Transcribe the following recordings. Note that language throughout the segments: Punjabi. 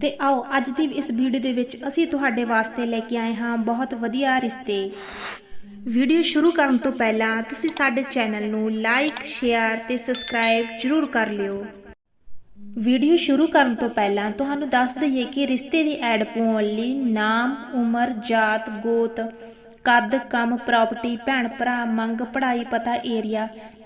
ਤੇ ਆਓ, ਅੱਜ ਦੀ ਇਸ ਵੀਡੀਓ ਦੇ ਵਿੱਚ ਅਸੀਂ ਤੁਹਾਡੇ ਵਾਸਤੇ ਲੈ ਕੇ ਆਏ ਹਾਂ ਬਹੁਤ ਵਧੀਆ ਰਿਸ਼ਤੇ। ਵੀਡੀਓ ਸ਼ੁਰੂ ਕਰਨ ਤੋਂ ਪਹਿਲਾਂ ਤੁਸੀਂ ਸਾਡੇ ਚੈਨਲ ਨੂੰ ਲਾਈਕ, ਸ਼ੇਅਰ ਤੇ ਸਬਸਕ੍ਰਾਈਬ ਜ਼ਰੂਰ ਕਰ ਲਿਓ। ਵੀਡੀਓ ਸ਼ੁਰੂ ਕਰਨ ਤੋਂ ਪਹਿਲਾਂ ਤੁਹਾਨੂੰ ਦੱਸ ਦਈਏ ਕਿ ਰਿਸ਼ਤੇ ਦੀ ਐਡ ਪਾਉਣ ਲਈ ਨਾਮ, ਉਮਰ, ਜਾਤ, ਗੋਤ, ਕੱਦ, ਕੰਮ, ਪ੍ਰਾਪਰਟੀ ਭੈਣ ਭਰਾ ਮੰਗ, ਪੜ੍ਹਾਈ, ਪਤਾ, ਏਰੀਆ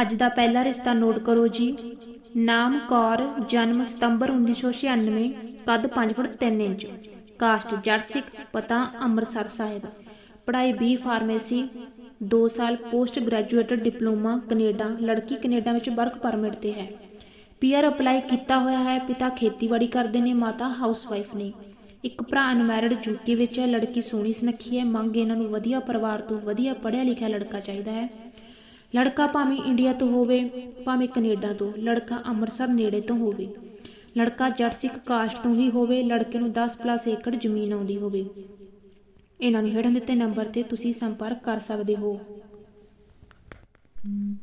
ਅੱਜ ਦਾ ਪਹਿਲਾ ਰਿਸ਼ਤਾ ਨੋਟ ਕਰੋ ਜੀ। ਨਾਮ ਕੌਰ, ਜਨਮ ਸਤੰਬਰ 1996 ਕੱਦ 5 ਫੁੱਟ 3 ਇੰਚ। ਕਾਸਟ ਜੱਟ ਸਿੱਖ, ਪਤਾ ਅੰਮ੍ਰਿਤਸਰ ਸਾਹਿਬ। ਪੜ੍ਹਾਈ ਬੀ ਫਾਰਮੇਸੀ 2 ਸਾਲ ਪੋਸਟ ਗ੍ਰੈਜੂਏਟਡ ਡਿਪਲੋਮਾ ਕੈਨੇਡਾ, ਲੜਕੀ ਕੈਨੇਡਾ ਵਿੱਚ ਵਰਕ ਪਰਮਿਟ ਤੇ ਹੈ। ਪੀਆਰ ਅਪਲਾਈ ਕੀਤਾ ਹੋਇਆ ਹੈ, ਪਿਤਾ ਖੇਤੀਬਾੜੀ ਕਰਦੇ ਨੇ, ਮਾਤਾ ਹਾਊਸਵਾਈਫ ਨੇ। ਇੱਕ ਭਰਾ ਅਨਮੈਰਿਡ ਯੂਕੇ ਵਿੱਚ ਹੈ, ਲੜਕੀ ਸੋਹਣੀ ਸੁਨੱਖੀ ਹੈ, ਮੰਗ ਇਹਨਾਂ ਨੂੰ ਵਧੀਆ ਪਰਿਵਾਰ ਤੋਂ ਵਧੀਆ ਪੜ੍ਹਿਆ ਲਿਖਿਆ ਲੜਕਾ ਚਾਹੀਦਾ ਹੈ। ਲੜਕਾ ਭਾਵੇਂ ਇੰਡੀਆ ਤੋਂ ਹੋਵੇ, ਭਾਵੇਂ ਕੈਨੇਡਾ ਤੋਂ, ਲੜਕਾ ਅੰਮ੍ਰਿਤਸਰ ਨੇੜੇ ਤੋਂ ਹੋਵੇ। ਲੜਕਾ ਜੱਟ ਸਿੱਖ ਕਾਸਟ ਤੋਂ ਹੀ ਹੋਵੇ, ਲੜਕੇ ਨੂੰ 10 ਪਲੱਸ ਏਕੜ ਜ਼ਮੀਨ ਆਉਂਦੀ ਹੋਵੇ। ਇਹਨਾਂ ਨੂੰ ਹੇਠਾਂ ਦਿੱਤੇ ਨੰਬਰ ਤੇ ਤੁਸੀਂ ਸੰਪਰਕ ਕਰ ਸਕਦੇ ਹੋ।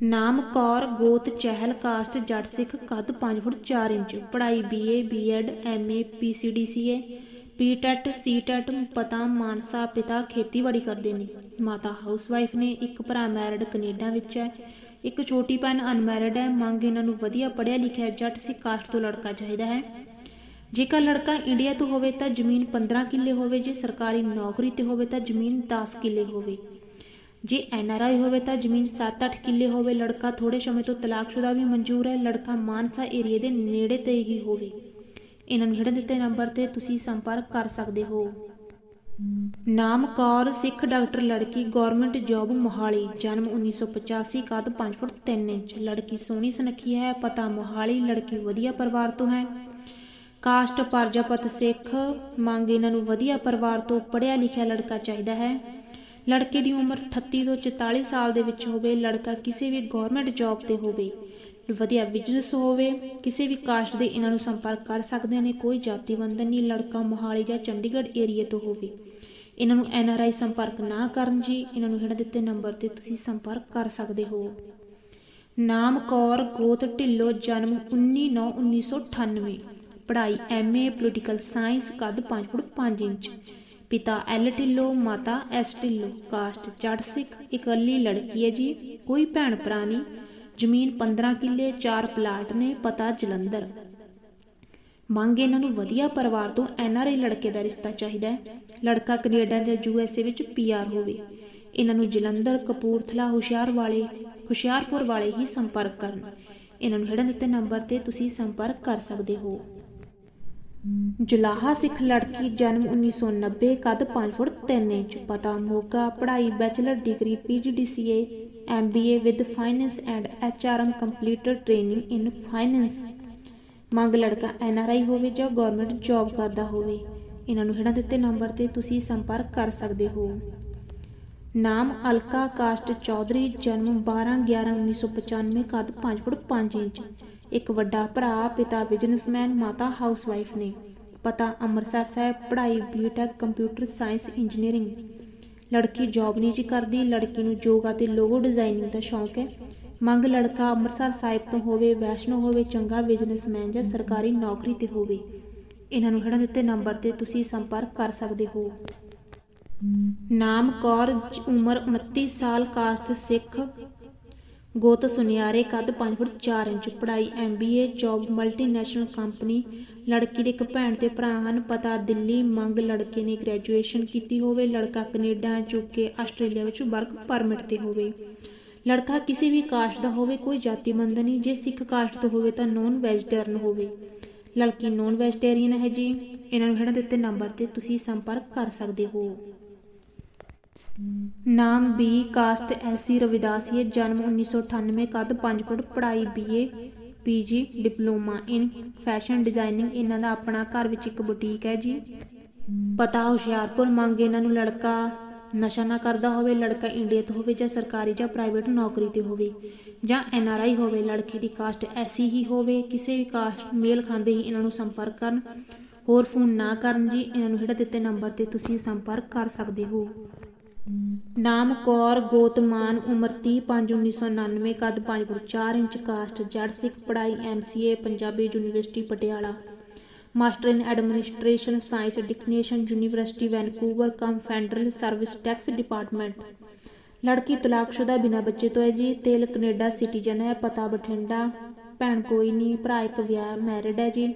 ਨਾਮ ਕੌਰ ਗੋਤ ਚਹਿਲ ਕਾਸਟ ਜੱਟ ਸਿੱਖ ਕੱਦ 5 ਫੁੱਟ 4 ਇੰਚ, ਪੜ੍ਹਾਈ BA BEd MA PCDCA PTET, CTET, ਪਤਾ, ਮਾਨਸਾ ਪਿਤਾ ਖੇਤੀਬਾੜੀ ਕਰਦੇ ਨੇ। ਮਾਤਾ ਹਾਊਸਵਾਈਫ ਨੇ ਇੱਕ ਭਰਾ ਮੈਰਿਡ ਕੈਨੇਡਾ ਵਿੱਚ ਹੈ। ਇੱਕ ਛੋਟੀ ਭੈਣ ਅਨਮੈਰਿਡ ਹੈ। ਮੰਗ ਇਹਨਾਂ ਨੂੰ ਵਧੀਆ ਪੜ੍ਹਿਆ ਲਿਖਿਆ ਜੱਟ ਸਿੱਖ ਕਾਸਟ ਤੋਂ ਲੜਕਾ ਚਾਹੀਦਾ ਹੈ। ਜੇਕਰ ਲੜਕਾ ਇੰਡੀਆ ਤੋਂ ਹੋਵੇ ਤਾਂ ਜ਼ਮੀਨ 15 ਕਿੱਲੇ ਹੋਵੇ, ਜੇ ਸਰਕਾਰੀ ਨੌਕਰੀ ਤੇ ਹੋਵੇ ਤਾਂ ਜ਼ਮੀਨ 10 ਕਿੱਲੇ ਹੋਵੇ। ਜੇ ਐਨਆਰਆਈ ਹੋਵੇ ਤਾਂ ਜ਼ਮੀਨ 7-8 ਕਿੱਲੇ ਹੋਵੇ। ਲੜਕਾ ਥੋੜੇ ਸਮੇਂ ਤੋਂ ਤਲਾਕਸ਼ੁਦਾ ਵੀ ਮਨਜ਼ੂਰ ਹੈ। ਲੜਕਾ ਮਾਨਸਾ ਏਰੀਏ ਦੇ ਨੇੜੇ ਤੇ ਹੀ ਹੋਵੇ। ਇਹਨਾਂ ਨੂੰ ਹੇਠ ਦਿੱਤੇ ਨੰਬਰ ਤੇ ਤੁਸੀਂ ਸੰਪਰਕ ਕਰ ਸਕਦੇ ਹੋ। ਨਾਮ ਕੌਰ, ਸਿੱਖ ਡਾਕਟਰ, ਲੜਕੀ ਗਵਰਨਮੈਂਟ ਜੌਬ, ਮੋਹਾਲੀ, ਜਨਮ 1985 ਕੱਦ 5 ਫੁੱਟ 3 ਇੰਚ। ਲੜਕੀ ਸੋਹਣੀ ਸੁਨੱਖੀ ਹੈ, ਪਤਾ ਮੋਹਾਲੀ, ਲੜਕੀ ਵਧੀਆ ਪਰਿਵਾਰ ਤੋਂ ਹੈ। ਕਾਸਟ, ਪਰਜਾਪਤ ਸਿੱਖ, ਮੰਗ ਇਹਨਾਂ ਨੂੰ ਵਧੀਆ ਪਰਿਵਾਰ ਤੋਂ ਪੜ੍ਹਿਆ ਲਿਖਿਆ ਲੜਕਾ ਚਾਹੀਦਾ ਹੈ। ਲੜਕੇ ਦੀ ਉਮਰ 38 ਤੋਂ 44 ਸਾਲ ਦੇ ਵਿੱਚ ਹੋਵੇ, ਲੜਕਾ ਕਿਸੇ ਵੀ ਗਵਰਨਮੈਂਟ ਜੌਬ ਤੇ ਹੋਵੇ। ਵਧੀਆ ਬਿਜ਼ਨਸ ਹੋਵੇ, ਕਿਸੇ ਵੀ ਕਾਸਟ ਦੇ ਇਹਨਾਂ ਨੂੰ ਸੰਪਰਕ ਕਰ ਸਕਦੇ ਨੇ, ਕੋਈ ਜਾਤੀ ਬੰਧਨ ਨਹੀਂ, ਲੜਕਾ, ਮੋਹਾਲੀ ਜਾਂ ਚੰਡੀਗੜ੍ਹ ਏਰੀਏ ਤੋਂ ਹੋਵੇ। ਇਹਨਾਂ ਨੂੰ ਐਨਆਰਆਈ ਸੰਪਰਕ ਨਾ ਕਰਨ ਜੀ, ਇਹਨਾਂ ਨੂੰ ਹੇਠਾਂ ਦਿੱਤੇ ਨੰਬਰ ਤੇ ਤੁਸੀਂ ਸੰਪਰਕ ਕਰ ਸਕਦੇ ਹੋ। ਨਾਮ ਕੌਰ ਗੋਤ ਢਿੱਲੋਂ ਜਨਮ 19/9/1998 ਪੜ੍ਹਾਈ ਐਮਏ ਪੋਲੀਟੀਕਲ ਸਾਇੰਸ ਕੱਦ 5 ਫੁੱਟ 5 ਇੰਚ, ਪਿਤਾ ਐਲ ਢਿੱਲੋ, ਮਾਤਾ ਐਸ ਢਿੱਲੋਂ ਕਾਸਟ ਜੱਟ ਸਿੱਖ, ਇਕੱਲੀ ਲੜਕੀ ਹੈ ਜੀ, ਕੋਈ ਭੈਣ ਭਰਾ ਨਹੀਂ ਜ਼ਮੀਨ 15 ਕਿੱਲੇ 4 ਪਲਾਟ ਨੇ, ਪਤਾ ਜਲੰਧਰ। ਮੰਗ ਇਹਨਾਂ ਨੂੰ ਵਧੀਆ ਪਰਿਵਾਰ ਤੋਂ ਐਨਆਰਆਈ ਲੜਕੇ ਦਾ ਰਿਸ਼ਤਾ ਚਾਹੀਦਾ ਹੈ। ਲੜਕਾ ਕੈਨੇਡਾ ਜਾਂ ਯੂਐਸਏ ਵਿੱਚ ਪੀਆਰ ਹੋਵੇ। ਇਹਨਾਂ ਨੂੰ ਜਲੰਧਰ, ਕਪੂਰਥਲਾ ਹੁਸ਼ਿਆਰ ਵਾਲੇ ਹੁਸ਼ਿਆਰਪੁਰ ਵਾਲੇ ਹੀ ਸੰਪਰਕ ਕਰਨ। ਇਹਨਾਂ ਨੂੰ ਹੇਠਾਂ ਦਿੱਤੇ ਨੰਬਰ ਤੇ ਤੁਸੀਂ ਸੰਪਰਕ ਕਰ ਸਕਦੇ ਹੋ। ਜੁਲਾਹਾ ਸਿੱਖ ਲੜਕੀ ਜਨਮ 1990 ਕੱਦ 5 ਫੁੱਟ 3 ਇੰਚ। ਪਤਾ ਮੋਗਾ ਪੜ੍ਹਾਈ, bachelor degree PGDCA MBA with finance and HRM completed training in finance. ਮੰਗ ਲੜਕਾ ਐਨਆਰਆਈ ਹੋਵੇ ਜਾਂ ਗਵਰਨਮੈਂਟ ਜੌਬ ਕਰਦਾ ਹੋਵੇ। ਇਹਨਾਂ ਨੂੰ ਹੇਠਾਂ ਦਿੱਤੇ ਨੰਬਰ ਤੇ ਤੁਸੀਂ ਸੰਪਰਕ ਕਰ ਸਕਦੇ ਹੋ। ਨਾਮ ਅਲਕਾ ਕਾਸਟ ਚੌਧਰੀ, ਜਨਮ 12/11/1995 ਕੱਦ 5 ਫੁੱਟ 5 ਇੰਚ। ਇੱਕ ਵੱਡਾ ਭਰਾ, ਪਿਤਾ ਬਿਜ਼ਨਸਮੈਨ ਮਾਤਾ ਹਾਊਸਵਾਈਫ ਨੇ ਪਤਾ ਅੰਮ੍ਰਿਤਸਰ ਸਾਹਿਬ ਪੜ੍ਹਾਈ ਬੀਟੈਕ ਕੰਪਿਊਟਰ ਸਾਇੰਸ ਇੰਜੀਨੀਅਰਿੰਗ ਲੜਕੀ ਜੌਬ ਨਹੀਂ ਜੀ ਕਰਦੀ, ਲੜਕੀ ਨੂੰ ਯੋਗਾ ਤੇ ਲੋਗੋ ਡਿਜ਼ਾਈਨਿੰਗ ਦਾ ਸ਼ੌਂਕ ਹੈ। ਮੰਗ ਲੜਕਾ ਅੰਮ੍ਰਿਤਸਰ ਸਾਹਿਬ ਤੋਂ ਹੋਵੇ, ਵੈਸ਼ਨੋ ਹੋਵੇ, ਚੰਗਾ ਬਿਜ਼ਨਸਮੈਨ ਜਾਂ ਸਰਕਾਰੀ ਨੌਕਰੀ ਤੇ ਹੋਵੇ। ਇਹਨਾਂ ਨੂੰ ਹੇਠਾਂ ਦਿੱਤੇ ਨੰਬਰ ਤੇ ਤੁਸੀਂ ਸੰਪਰਕ ਕਰ ਸਕਦੇ ਹੋ। ਨਾਮ ਕੌਰ, ਉਮਰ 29 ਸਾਲ ਕਾਸਟ ਸਿੱਖ ਗੋਤ ਸੁਨਿਆਰੇ ਕੱਦ 5 ਫੁੱਟ 4 ਇੰਚ, ਪੜ੍ਹਾਈ ਐਮਬੀਏ ਜੌਬ ਮਲਟੀਨੈਸ਼ਨਲ ਕੰਪਨੀ ਲੜਕੀ ਦੇ ਇੱਕ ਭੈਣ ਤੇ ਭਰਾ ਹਨ। ਪਤਾ ਦਿੱਲੀ ਮੰਗ ਲੜਕੇ ਨੇ ਗ੍ਰੈਜੂਏਸ਼ਨ ਕੀਤੀ ਹੋਵੇ, ਲੜਕਾ ਕੈਨੇਡਾ ਚੁੱਕੇ ਆਸਟ੍ਰੇਲੀਆ ਵਿੱਚ ਵਰਕ ਪਰਮਿਟ ਤੇ ਹੋਵੇ। ਲੜਕਾ ਕਿਸੇ ਵੀ ਕਾਸਟ ਦਾ ਹੋਵੇ, ਕੋਈ ਜਾਤੀ ਬੰਧਨ ਨਹੀਂ। ਜੇ ਸਿੱਖ ਕਾਸਟ ਤੋਂ ਹੋਵੇ ਤਾਂ ਨੌਨ ਵੈਜੀਟੇਰੀਅਨ ਹੋਵੇ। ਲੜਕੀ ਨੌਨ ਵੈਜੀਟੇਰੀਅਨ ਹੈ ਜੀ। ਇਹਨਾਂ ਨੂੰ ਹੇਠਾਂ ਦਿੱਤੇ ਨੰਬਰ ਤੇ ਤੁਸੀਂ ਸੰਪਰਕ ਕਰ ਸਕਦੇ ਹੋ। ਨਾਮ ਬੀ ਕਾਸਟ ਐਸੀ ਰਵਿਦਾਸੀਏ ਜਨਮ 1998 ਕਦ 5 ਫੁੱਟ, ਪੜ੍ਹਾਈ BA PG diploma in fashion designing ਇਹਨਾਂ ਦਾ ਆਪਣਾ ਘਰ ਵਿੱਚ ਇੱਕ ਬੁਟੀਕ ਹੈ ਜੀ। ਪਤਾ, ਹੁਸ਼ਿਆਰਪੁਰ ਮੰਗ ਇਹਨਾਂ ਨੂੰ ਲੜਕਾ ਨਸ਼ਾ ਨਾ ਕਰਦਾ ਹੋਵੇ, ਲੜਕਾ ਇੰਡੀਆ ਤੋਂ ਹੋਵੇ ਜਾਂ ਸਰਕਾਰੀ ਜਾਂ ਪ੍ਰਾਈਵੇਟ ਨੌਕਰੀ ਤੇ ਹੋਵੇ ਜਾਂ ਐਨ ਆਰ ਆਈ ਹੋਵੇ, ਲੜਕੇ ਦੀ ਕਾਸਟ ਐਸੀ ਹੀ ਹੋਵੇ, ਕਿਸੇ ਵੀ ਕਾਸਟ ਮੇਲ ਖਾਂਦੇ ਹੀ ਇਹਨਾਂ ਨੂੰ ਸੰਪਰਕ ਕਰਨ। ਹੋਰ ਫੋਨ ਨਾ ਕਰਨ ਜੀ, ਇਹਨਾਂ ਨੂੰ ਜਿਹੜਾ ਦਿੱਤੇ ਨੰਬਰ ਤੇ ਤੁਸੀਂ ਸੰਪਰਕ ਕਰ ਸਕਦੇ ਹੋ। ਨਾਮ ਕੌਰ ਗੋਤਮਾਨ ਉਮਰ 30 5 1999 ਕੱਦ 5 ਫੁੱਟ 4 ਇੰਚ ਕਾਸਟ ਜੜ ਸਿੱਖ ਪੜ੍ਹਾਈ MCA Punjabi university, Patiala. Master in administration science, Dickinson, university, Vancouver cum federal service, tax department. ਲੜਕੀ ਤਲਾਕਸ਼ੁਦਾ ਬਿਨਾਂ ਬੱਚੇ ਤੋਂ ਹੈ ਜੀ, ਤੇਲ ਕੈਨੇਡਾ ਸਿਟੀਜ਼ਨ ਹੈ, ਪਤਾ ਬਠਿੰਡਾ, ਭੈਣ ਕੋਈ ਨਹੀਂ, ਭਰਾ ਇੱਕ ਵਿਆਹ, ਮੈਰਿਡ ਹੈ ਜੀ।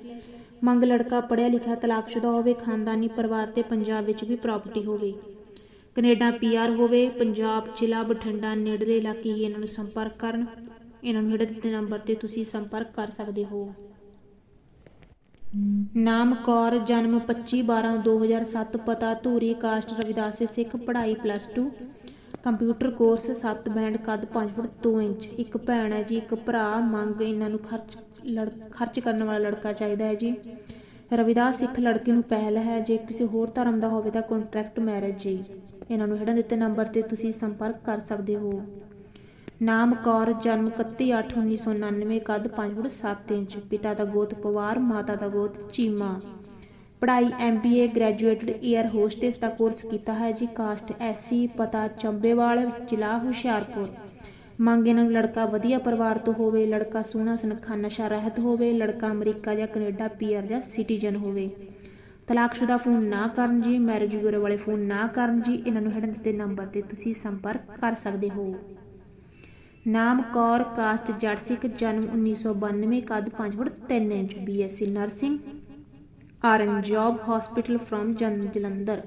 ਮੰਗ ਲੜਕਾ ਪੜ੍ਹਿਆ ਲਿਖਿਆ ਤਲਾਕਸ਼ੁਦਾ ਹੋਵੇ, ਖਾਨਦਾਨੀ ਪਰਿਵਾਰ ਤੇ ਪੰਜਾਬ ਵਿੱਚ ਵੀ ਪ੍ਰਾਪਰਟੀ ਹੋਵੇ। ਕੈਨੇਡਾ ਪੀਆਰ ਹੋਵੇ, ਪੰਜਾਬ, ਜ਼ਿਲ੍ਹਾ, ਬਠਿੰਡਾ, ਨੇੜਲੇ ਇਲਾਕੇ ਹੀ ਇਹਨਾਂ ਨੂੰ ਸੰਪਰਕ ਕਰਨ। ਇਹਨਾਂ ਨੂੰ ਹੇਠ ਦਿੱਤੇ ਨੰਬਰ ਤੇ ਤੁਸੀਂ ਸੰਪਰਕ ਕਰ ਸਕਦੇ ਹੋ। ਨਾਮ ਕੌਰ, ਜਨਮ 25 12 2007 ਪਤਾ ਧੂਰੀ, ਕਾਸਟ ਰਵਿਦਾਸੀ ਸਿੱਖ, ਪੜ੍ਹਾਈ ਪਲੱਸ 2 ਕੰਪਿਊਟਰ ਕੋਰਸ 7 ਬੈਂਡ ਕੱਦ 5 ਫੁੱਟ 2 ਇੰਚ। ਇੱਕ ਭੈਣ ਹੈ ਜੀ, ਇੱਕ ਭਰਾ, ਮੰਗ ਇਹਨਾਂ ਨੂੰ ਖਰਚ, ਲੜ- ਖਰਚ ਕਰਨ ਵਾਲਾ ਲੜਕਾ ਚਾਹੀਦਾ ਹੈ ਜੀ। ਰਵਿਦਾਸ ਸਿੱਖ ਲੜਕੀ ਨੂੰ ਪਹਿਲ ਹੈ, ਜੇ ਕਿਸੇ ਹੋਰ ਧਰਮ ਦਾ ਹੋਵੇ ਤਾਂ ਕੰਟਰੈਕਟ ਮੈਰਿਜ ਜੀ। ਇਹਨਾਂ ਨੂੰ ਹੇਠਾਂ ਦਿੱਤੇ ਨੰਬਰ ਤੇ ਤੁਸੀਂ ਸੰਪਰਕ ਕਰ ਸਕਦੇ ਹੋ। ਨਾਮ ਕੌਰ, ਜਨਮ 31/8/1999 ਕੱਦ 5 ਫੁੱਟ 7 ਇੰਚ, ਪਿਤਾ ਦਾ ਗੋਤ ਪਵਾਰ, ਮਾਤਾ ਦਾ ਗੋਤ ਚੀਮਾ। ਪੜ੍ਹਾਈ ਐਮਬੀਏ ਗ੍ਰੈਜੂਏਟਡ 에ਅਰ ਹੋਸਟੇਸ ਦਾ ਕੋਰਸ ਕੀਤਾ ਹੈ ਜੀ ਕਾਸਟ ਐਸਸੀ ਪਤਾ ਚੰਬੇਵਾਲ, ਜ਼ਿਲ੍ਹਾ ਹੁਸ਼ਿਆਰਪੁਰ। ਮੰਗ ਇਹਨਾਂ ਨੂੰ ਲੜਕਾ ਵਧੀਆ ਪਰਿਵਾਰ ਤੋਂ ਹੋਵੇ, ਲੜਕਾ ਸੋਹਣਾ ਸੁਨੱਖਾ ਨਸ਼ਾ ਰਹਿਤ ਹੋਵੇ, ਲੜਕਾ ਅਮਰੀਕਾ ਜਾਂ ਕੈਨੇਡਾ ਪੀਆਰ ਜਾਂ ਸਿਟੀਜ਼ਨ ਹੋਵੇ। ਤਲਾਕਸ਼ੁਦਾ ਫੋਨ ਨਾ ਕਰਨ ਜੀ ਮੈਰਿਜ ਬਿਊਰੋ ਵਾਲੇ ਫੋਨ ਨਾ ਕਰਨ ਜੀ, ਇਹਨਾਂ ਨੂੰ ਹੇਠਾਂ ਦਿੱਤੇ ਨੰਬਰ ਤੇ ਤੁਸੀਂ ਸੰਪਰਕ ਕਰ ਸਕਦੇ ਹੋ। ਨਾਮ ਕੌਰ ਕਾਸਟ ਜੱਟ ਸਿੱਖ, ਜਨਮ 1992 ਕੱਦ 5 foot 3 inch BSc nursing RN job hospital firm Jalandhar.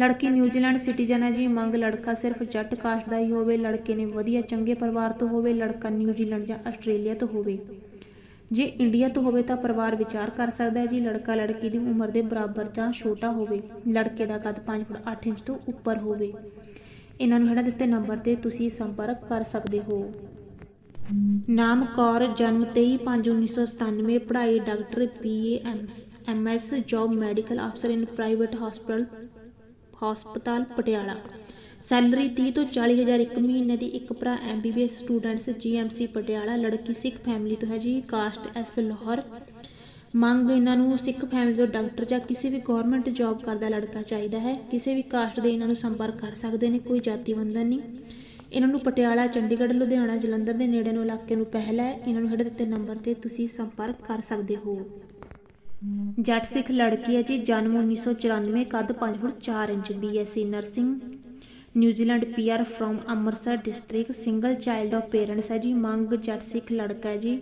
ਲੜਕੀ ਨਿਊਜ਼ੀਲੈਂਡ ਸਿਟੀਜ਼ਨ ਹੈ ਜੀ, ਮੰਗ ਲੜਕਾ ਸਿਰਫ ਜੱਟ ਕਾਸਟ ਦਾ ਹੀ ਹੋਵੇ, ਲੜਕੇ ਨੇ ਵਧੀਆ ਚੰਗੇ ਪਰਿਵਾਰ ਤੋਂ ਹੋਵੇ, ਲੜਕਾ ਨਿਊਜ਼ੀਲੈਂਡ ਜਾਂ ਆਸਟ੍ਰੇਲੀਆ ਤੋਂ ਹੋਵੇ। ਜੇ ਇੰਡੀਆ ਤੋਂ ਹੋਵੇ ਤਾਂ ਪਰਿਵਾਰ ਵਿਚਾਰ ਕਰ ਸਕਦਾ ਹੈ ਜੀ। ਲੜਕਾ ਲੜਕੀ ਦੀ ਉਮਰ ਦੇ ਬਰਾਬਰ ਜਾਂ ਛੋਟਾ ਹੋਵੇ। ਲੜਕੇ ਦਾ ਕੱਦ 5 ਫੁੱਟ 8 ਇੰਚ ਤੋਂ ਉੱਪਰ ਹੋਵੇ। ਇਹਨਾਂ ਨੂੰ ਹੇਠਾਂ ਦਿੱਤੇ ਨੰਬਰ ਤੇ ਤੁਸੀਂ ਸੰਪਰਕ ਕਰ ਸਕਦੇ ਹੋ। ਨਾਮ ਕੌਰ, ਜਨਮ 23/5/1997 ਪੜ੍ਹਾਈ doctor BA MS job medical ਅਫਸਰ ਇਨ ਪ੍ਰਾਈਵੇਟ ਹਸਪੀਟਲ ਹਸਪਤਾਲ ਪਟਿਆਲਾ। ਸੈਲਰੀ 30 ਤੋਂ 40 ਹਜ਼ਾਰ ਇੱਕ ਮਹੀਨੇ ਦੀ ਇੱਕ ਭਰਾ ਐਮਬੀਬੀਐਸ ਸਟੂਡੈਂਟਸ ਜੀਐਮਸੀ ਪਟਿਆਲਾ, ਲੜਕੀ ਸਿੱਖ ਫੈਮਿਲੀ ਤੋਂ ਹੈ ਜੀ, ਕਾਸਟ ਐਸ ਲਾਹੌਰ। ਮੰਗ ਇਹਨਾਂ ਨੂੰ ਸਿੱਖ ਫੈਮਿਲੀ ਤੋਂ ਡਾਕਟਰ ਜਾਂ ਕਿਸੇ ਵੀ ਗਵਰਨਮੈਂਟ ਜੌਬ ਕਰਦਾ ਲੜਕਾ ਚਾਹੀਦਾ ਹੈ। ਕਿਸੇ ਵੀ ਕਾਸਟ ਦੇ ਇਹਨਾਂ ਨੂੰ ਸੰਪਰਕ ਕਰ ਸਕਦੇ ਨੇ, ਕੋਈ ਜਾਤੀ ਬੰਧਨ ਨਹੀਂ। ਇਹਨਾਂ ਨੂੰ ਪਟਿਆਲਾ, ਚੰਡੀਗੜ੍ਹ, ਲੁਧਿਆਣਾ, ਜਲੰਧਰ ਦੇ ਨੇੜੇ ਨੂੰ ਇਲਾਕੇ ਨੂੰ ਪਹਿਲ ਹੈ। ਇਹਨਾਂ ਨੂੰ ਹੇਠ ਦਿੱਤੇ ਨੰਬਰ ਤੇ ਤੁਸੀਂ ਸੰਪਰਕ ਕਰ ਸਕਦੇ ਹੋ। ਜੱਟ ਸਿੱਖ ਲੜਕੀ ਹੈ ਜੀ, ਜਨਮ 1994 ਕੱਦ 5 foot 4 inch BSc nursing New Zealand PR from Amritsar district, single child of parents ਹੈ ਜੀ, ਮੰਗ ਜੱਟ ਸਿੱਖ ਲੜਕਾ ਹੈ ਜੀ।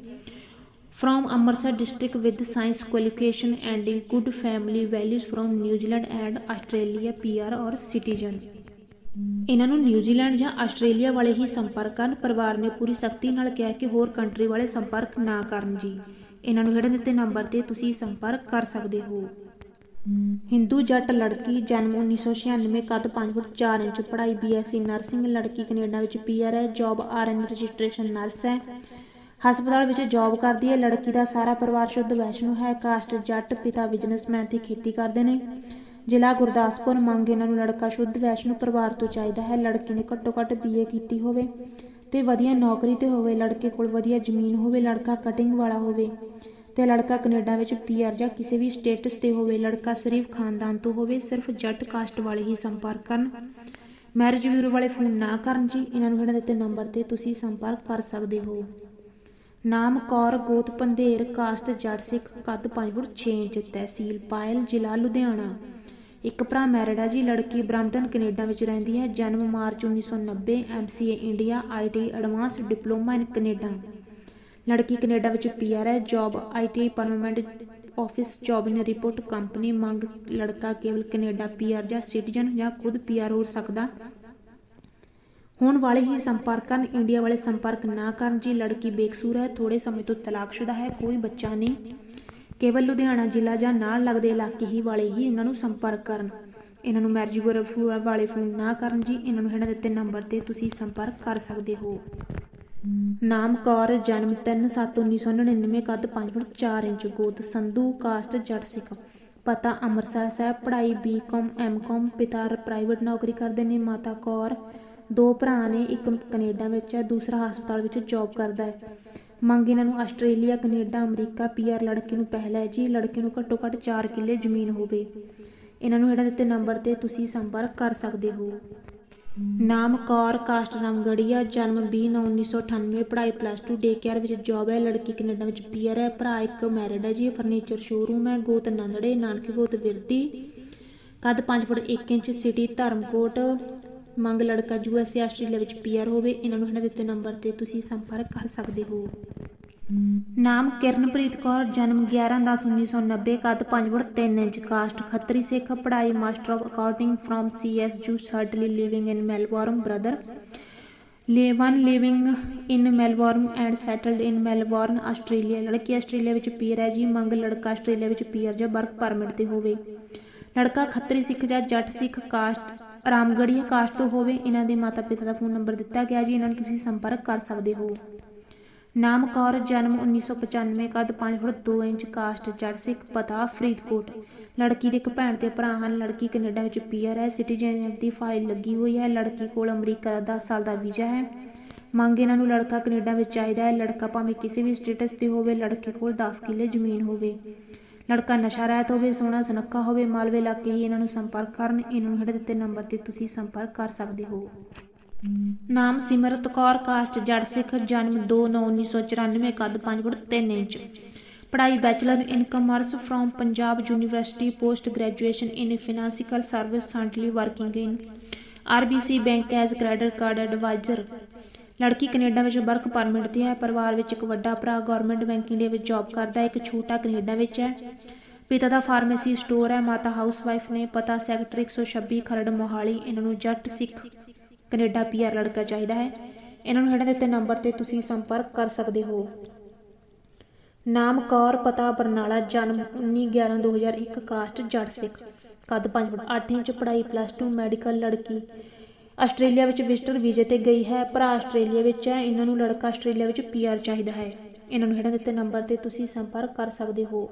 From Amritsar district with science qualification and a good family values from New Zealand and Australia PR or citizen ਇਹਨਾਂ ਨੂੰ ਨਿਊਜ਼ੀਲੈਂਡ ਜਾਂ ਆਸਟ੍ਰੇਲੀਆ ਵਾਲੇ ਹੀ ਸੰਪਰਕ ਕਰਨ, ਪਰਿਵਾਰ ਨੇ ਪੂਰੀ ਸਖਤੀ ਨਾਲ ਕਿਹਾ ਕਿ ਹੋਰ ਕੰਟਰੀ ਵਾਲੇ ਸੰਪਰਕ ਨਾ ਕਰਨ ਜੀ। ਇਹਨਾਂ ਨੂੰ ਹੇਠਾਂ ਦਿੱਤੇ ਨੰਬਰ ਤੇ ਤੁਸੀਂ ਸੰਪਰਕ ਕਰ ਸਕਦੇ ਹੋ। ਹਿੰਦੂ ਜੱਟ ਲੜਕੀ, ਜਨਮ 1996 ਕੱਦ 5 ਫੁੱਟ 4 ਇੰਚ, ਪੜ੍ਹਾਈ ਬੀਐਸਸੀ ਨਰਸਿੰਗ, ਲੜਕੀ ਕੈਨੇਡਾ ਵਿੱਚ ਪੀਆਰ ਹੈ ਜੌਬ ਆਰਐਨ ਰਜਿਸਟ੍ਰੇਸ਼ਨ ਨਰਸ ਹੈ। ਹਸਪਤਾਲ ਵਿੱਚ ਜੌਬ ਕਰਦੀ ਹੈ, ਲੜਕੀ ਦਾ ਸਾਰਾ ਪਰਿਵਾਰ ਸ਼ੁੱਧ ਵੈਸ਼ਨੂ ਹੈ ਕਾਸਟ ਜੱਟ, ਪਿਤਾ ਬਿਜ਼ਨਸਮੈਨ ਤੇ ਖੇਤੀ ਕਰਦੇ ਨੇ। ਜ਼ਿਲ੍ਹਾ ਗੁਰਦਾਸਪੁਰ, ਮੰਗ ਇਹਨਾਂ ਨੂੰ ਲੜਕਾ ਸ਼ੁੱਧ ਵੈਸ਼ਨੂ ਪਰਿਵਾਰ ਤੋਂ ਚਾਹੀਦਾ ਹੈ, ਲੜਕੀ ਨੇ ਘੱਟੋ ਘੱਟ ਬੀਏ ਕੀਤੀ ਹੋਵੇ ਤੇ ਵਧੀਆ ਨੌਕਰੀ ਤੇ ਹੋਵੇ, ਲੜਕੇ ਕੋਲ ਵਧੀਆ ਜ਼ਮੀਨ ਹੋਵੇ, ਲੜਕਾ ਕਟਿੰਗ ਵਾਲਾ ਹੋਵੇ। ਤੇ ਲੜਕਾ ਕੈਨੇਡਾ ਵਿੱਚ ਪੀਆਰ ਜਾਂ ਕਿਸੇ ਵੀ ਸਟੇਟਸ ਤੇ ਹੋਵੇ, ਲੜਕਾ ਸਿਰਫ ਖਾਨਦਾਨ ਤੋਂ ਹੋਵੇ, ਸਿਰਫ ਜੱਟ ਕਾਸਟ ਵਾਲੇ ਹੀ ਸੰਪਰਕ ਕਰਨ। ਮੈਰਿਜ ਬਿਊਰੋ ਵਾਲੇ ਫੋਨ ਨਾ ਕਰਨ ਜੀ, ਇਹਨਾਂ ਨੂੰ ਇਹਨਾਂ ਦਿੱਤੇ ਨੰਬਰ ਤੇ ਤੁਸੀਂ ਸੰਪਰਕ ਕਰ ਸਕਦੇ ਹੋ। ਨਾਮ ਕੌਰ ਗੋਤ ਪੰਧੇਰ, ਕਾਸਟ ਜੱਟ ਸਿੱਖ ਕੱਦ 5 ਫੁੱਟ 6 ਇੰਚ, ਤਹਿਸੀਲ ਪਾਇਲ, ਜ਼ਿਲ੍ਹਾ ਲੁਧਿਆਣਾ। ਇੱਕ ਭਰਾ ਮੈਰਿਡ ਹੈ ਜੀ, ਲੜਕੀ ਬ੍ਰੈਂਪਟਨ, ਕੈਨੇਡਾ ਵਿੱਚ ਰਹਿੰਦੀ ਹੈ, ਜਨਮ March 1990 MCA India IT advance diploma in Canada. ਲੜਕੀ ਕੈਨੇਡਾ ਵਿੱਚ ਪੀਆਰ ਹੈ job IT permanent office job in report company ਮੰਗ ਲੜਕਾ ਕੇਵਲ ਕੈਨੇਡਾ ਪੀਆਰ ਜਾਂ ਸਿਟੀਜ਼ਨ ਜਾਂ ਖੁਦ ਪੀਆਰ ਹੋ ਸਕਦਾ। ਹੋਣ ਵਾਲੇ ਹੀ ਸੰਪਰਕ ਕਰਨ ਇੰਡੀਆ ਵਾਲੇ ਸੰਪਰਕ ਨਾ ਕਰਨ ਜੀ ਲੜਕੀ ਬੇਕਸੂਰ ਹੈ ਥੋੜੇ ਸਮੇਂ ਤੋਂ ਤਲਾਕਸ਼ੁਦਾ ਹੈ, ਕੋਈ ਬੱਚਾ ਨਹੀਂ। ਕੇਵਲ ਲੁਧਿਆਣਾ ਜ਼ਿਲ੍ਹਾ ਜਾਂ ਨਾਲ ਲੱਗਦੇ ਇਲਾਕੇ ਹੀ ਵਾਲੇ ਹੀ ਇਹਨਾਂ ਨੂੰ ਸੰਪਰਕ ਕਰਨ। ਇਹਨਾਂ ਨੂੰ ਮੈਰਿਜ ਵਾਲੇ ਫੋਨ ਨਾ ਕਰਨ ਜੀ, ਇਹਨਾਂ ਨੂੰ ਇਹਨਾਂ ਦਿੱਤੇ ਨੰਬਰ ਤੇ ਤੁਸੀਂ ਸੰਪਰਕ ਕਰ ਸਕਦੇ ਹੋ। ਨਾਮ ਕੌਰ, ਜਨਮ 3/7/1999 ਕੱਦ 5 ਫੁੱਟ 4 ਇੰਚ, ਗੋਤ ਸੰਧੂ, ਕਾਸਟ ਜੱਟ ਸਿੱਖ। ਪਤਾ ਅੰਮ੍ਰਿਤਸਰ ਸਾਹਿਬ, ਪੜ੍ਹਾਈ ਬੀਕਾਮ ਐਮਕਾਮ ਪਿਤਾ ਪ੍ਰਾਈਵੇਟ ਨੌਕਰੀ ਕਰਦੇ ਨੇ, ਮਾਤਾ ਕੌਰ। ਦੋ ਭਰਾ ਨੇ, ਇੱਕ ਕੈਨੇਡਾ ਵਿੱਚ ਹੈ, ਦੂਸਰਾ ਹਸਪਤਾਲ ਵਿੱਚ ਜੌਬ ਕਰਦਾ ਹੈ। ਮੰਗ ਇਹਨਾਂ ਨੂੰ ਆਸਟ੍ਰੇਲੀਆ, ਕੈਨੇਡਾ, ਅਮਰੀਕਾ ਪੀਆਰ ਲੜਕੀ ਨੂੰ ਪਹਿਲਾ ਹੈ ਜੀ, ਲੜਕੇ ਨੂੰ ਘੱਟੋ ਘੱਟ 4 ਕਿੱਲੇ ਜ਼ਮੀਨ ਹੋਵੇ। ਇਹਨਾਂ ਨੂੰ ਇਹਨਾਂ ਦਿੱਤੇ ਨੰਬਰ ਤੇ ਤੁਸੀਂ ਸੰਪਰਕ ਕਰ ਸਕਦੇ ਹੋ। ਨਾਮ ਕੌਰ, ਕਾਸਟ ਰੰਗੜੀਆ ਜਨਮ 20/9/1998 ਪੜ੍ਹਾਈ ਪਲੱਸ 2 ਡੇ ਕੇਅਰ ਵਿੱਚ ਜੌਬ ਹੈ, ਲੜਕੀ ਕੈਨੇਡਾ ਵਿੱਚ ਪੀਆਰ ਹੈ, ਭਰਾ ਇੱਕ ਮੈਰਿਡ ਹੈ ਜੀ ਫਰਨੀਚਰ ਸ਼ੋਰੂਮ ਹੈ, ਗੋਤ ਨੰਦੜੇ, ਨਾਨਕੇ ਗੋਤ ਵਿਰਦੀ, ਕੱਦ 5 ਫੁੱਟ 1 ਇੰਚ ਸਿਟੀ ਧਰਮਕੋਟ, ਮੰਗ ਲੜਕਾ ਯੂਐਸਏ ਆਸਟ੍ਰੇਲੀਆ ਵਿੱਚ ਪੀਆਰ ਹੋਵੇ, ਇਹਨਾਂ ਨੂੰ ਇਹਨਾਂ ਦਿੱਤੇ ਨੰਬਰ ਤੇ ਤੁਸੀਂ ਸੰਪਰਕ ਕਰ ਸਕਦੇ ਹੋ। ਨਾਮ ਕਿਰਨਪ੍ਰੀਤ ਕੌਰ, ਜਨਮ 11/10/1990 ਕੱਦ 5 foot 3 inch, caste Khatri Sikh, ਪੜ੍ਹਾਈ master of accounting from CSU currently living in Melbourne, brother living living in Melbourne and settled in Melbourne, Australia. ਲੜਕੀ ਆਸਟ੍ਰੇਲੀਆ ਵਿੱਚ ਪੀਰ ਹੈ ਜੀ, ਮੰਗ ਲੜਕਾ ਆਸਟ੍ਰੇਲੀਆ ਵਿੱਚ ਪੀਰ ਜਾਂ ਵਰਕ ਪਰਮਿਟ ਤੇ ਹੋਵੇ। ਲੜਕਾ ਖੱਤਰੀ ਸਿੱਖ ਜਾਂ ਜੱਟ ਸਿੱਖ, ਕਾਸਟ ਰਾਮਗੜੀਆ ਕਾਸਟ ਤੋਂ ਹੋਵੇ, ਇਹਨਾਂ ਦੇ ਮਾਤਾ ਪਿਤਾ ਦਾ ਫੋਨ ਨੰਬਰ ਦਿੱਤਾ ਗਿਆ ਜੀ, ਇਹਨਾਂ ਨੂੰ ਤੁਸੀਂ ਸੰਪਰਕ ਕਰ ਸਕਦੇ ਹੋ। ਨਾਮ ਕੌਰ, ਜਨਮ 1995 ਕੱਦ 5 ਫੁੱਟ 2 ਇੰਚ, ਕਾਸਟ ਜੱਟ ਸਿੱਖ ਪਤਾ, ਫਰੀਦਕੋਟ। ਲੜਕੀ ਦੇ ਇੱਕ ਭੈਣ ਤੇ ਭਰਾ ਹਨ, ਲੜਕੀ ਕੈਨੇਡਾ ਵਿੱਚ ਪੀਆਰ ਹੈ ਸਿਟੀਜ਼ਨ ਦੀ ਫਾਈਲ ਲੱਗੀ ਹੋਈ ਹੈ, ਲੜਕੀ ਕੋਲ ਅਮਰੀਕਾ ਦਾ 10 ਸਾਲ ਦਾ ਵੀਜ਼ਾ ਹੈ। ਮੰਗ ਇਹਨਾਂ ਨੂੰ ਲੜਕਾ ਕੈਨੇਡਾ ਵਿੱਚ ਚਾਹੀਦਾ ਹੈ, ਲੜਕਾ ਭਾਵੇਂ ਕਿਸੇ ਵੀ ਸਟੇਟਸ ਤੇ ਹੋਵੇ, ਲੜਕੇ ਕੋਲ 10 ਕਿੱਲੇ ਜ਼ਮੀਨ ਹੋਵੇ। ਲੜਕਾ ਨਸ਼ਾ ਰਹਿਤ ਹੋਵੇ, ਸੋਹਣਾ ਸੁਨੱਖਾ ਹੋਵੇ, ਮਾਲਵੇ ਇਲਾਕੇ ਹੀ ਇਹਨਾਂ ਨੂੰ ਸੰਪਰਕ ਕਰਨ, ਇਹਨਾਂ ਨੂੰ ਹੇਠ ਦਿੱਤੇ ਨੰਬਰ ਤੇ ਤੁਸੀਂ ਸੰਪਰਕ ਕਰ ਸਕਦੇ ਹੋ। ਨਾਮ ਸਿਮਰਤ ਕੌਰ ਕਾਸਟ ਜੜ ਸਿੱਖ, ਜਨਮ 2/9/1994 ਕੱਦ 5 ਫੁੱਟ 3 ਇੰਚ। ਪੜ੍ਹਾਈ bachelor in commerce from Punjab University post graduation in financial service centrally working in RBC bank as credit card advisor. ਲੜਕੀ ਕੈਨੇਡਾ ਵਿੱਚ ਵਰਕ ਪਰਮਿਟ ਤੇ ਹੈ, ਪਰਿਵਾਰ ਵਿੱਚ ਇੱਕ ਵੱਡਾ ਭਰਾ ਗਵਰਨਮੈਂਟ ਬੈਂਕ ਇੰਡੀਆ ਵਿੱਚ ਜੌਬ ਕਰਦਾ ਹੈ, ਇੱਕ ਛੋਟਾ ਕੈਨੇਡਾ ਵਿੱਚ ਹੈ। ਪਿਤਾ ਦਾ ਫਾਰਮੇਸੀ ਸਟੋਰ ਹੈ, ਮਾਤਾ ਹਾਊਸਵਾਈਫ ਨੇ, ਪਤਾ ਸੈਕਟਰ 126 ਖਰੜ ਮੋਹਾਲੀ, ਇਹਨਾਂ ਨੂੰ ਜੱਟ ਸਿੱਖ ਕੈਨੇਡਾ ਪੀਆਰ ਲੜਕਾ ਚਾਹੀਦਾ ਹੈ। ਇਹਨਾਂ ਨੂੰ ਹੇਠਾਂ ਦਿੱਤੇ ਨੰਬਰ ਤੇ ਤੁਸੀਂ ਸੰਪਰਕ ਕਰ ਸਕਦੇ ਹੋ। ਨਾਮ ਕੌਰ, ਪਤਾ ਬਰਨਾਲਾ, ਜਨਮ 19/11/2001 ਕਾਸਟ ਜੱਟ ਸਿੱਖ। ਕੱਦ 5 ਫੁੱਟ 8 ਇੰਚ ਪੜ੍ਹਾਈ ਪਲੱਸ 2 ਮੈਡੀਕਲ ਲੜਕੀ। ਆਸਟ੍ਰੇਲੀਆ ਵਿੱਚ ਵਿਜ਼ਟਰ ਵੀਜ਼ੇ ਤੇ ਗਈ ਹੈ। ਭਰਾ ਆਸਟ੍ਰੇਲੀਆ ਵਿੱਚ ਹੈ। ਇਹਨਾਂ ਨੂੰ ਲੜਕਾ ਆਸਟ੍ਰੇਲੀਆ ਵਿੱਚ ਪੀਆਰ ਚਾਹੀਦਾ ਹੈ। ਇਹਨਾਂ ਨੂੰ ਹੇਠਾਂ ਦਿੱਤੇ ਨੰਬਰ ਤੇ ਤੁਸੀਂ ਸੰਪਰਕ ਕਰ ਸਕਦੇ ਹੋ।